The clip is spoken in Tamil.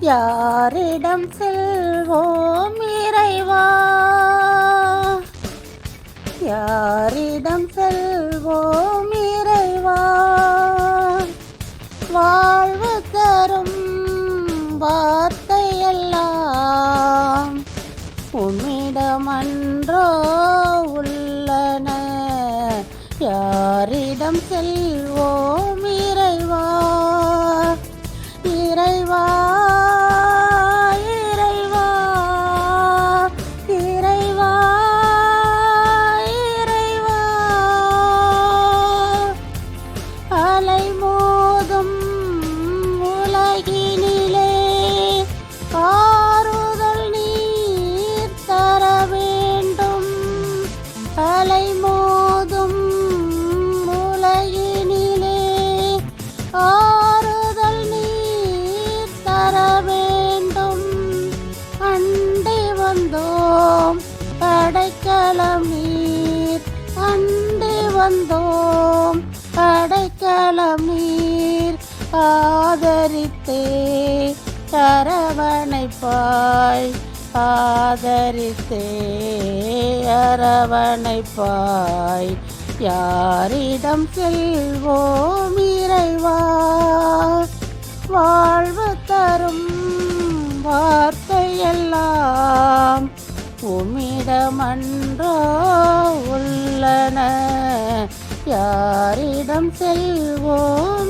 யாரிடம் செல்வோம் இறைவா? யாரிடம் செல்வோம் இறைவா? வாழ்வு தரும் வார்த்தையெல்லாம் உம்மிடமன்றோ உள்ளன. யாரிடம் செல்வோம் இறைவா? இறைவா அலை மோதும் உலகினிலே ஆறுதல் நீர் தர வேண்டும். அலை மோதும் உலகினிலே ஆறுதல் நீர் தர வேண்டும். அண்டை வந்தோம் படைக்கலம் நீர். அண்டை வந்தோம் படை அடைக்கலம் நீர் ஆதரித்தே அரவணைப்பாய் ஆதரித்தே அரவணைப்பாய். யாரிடம் செல்வோம் இறைவா? வாழ்வு தரும் வார்த்தையெல்லாம் உமிடமன்றோ உள்ளன. யாரிடம் செல்வோம்?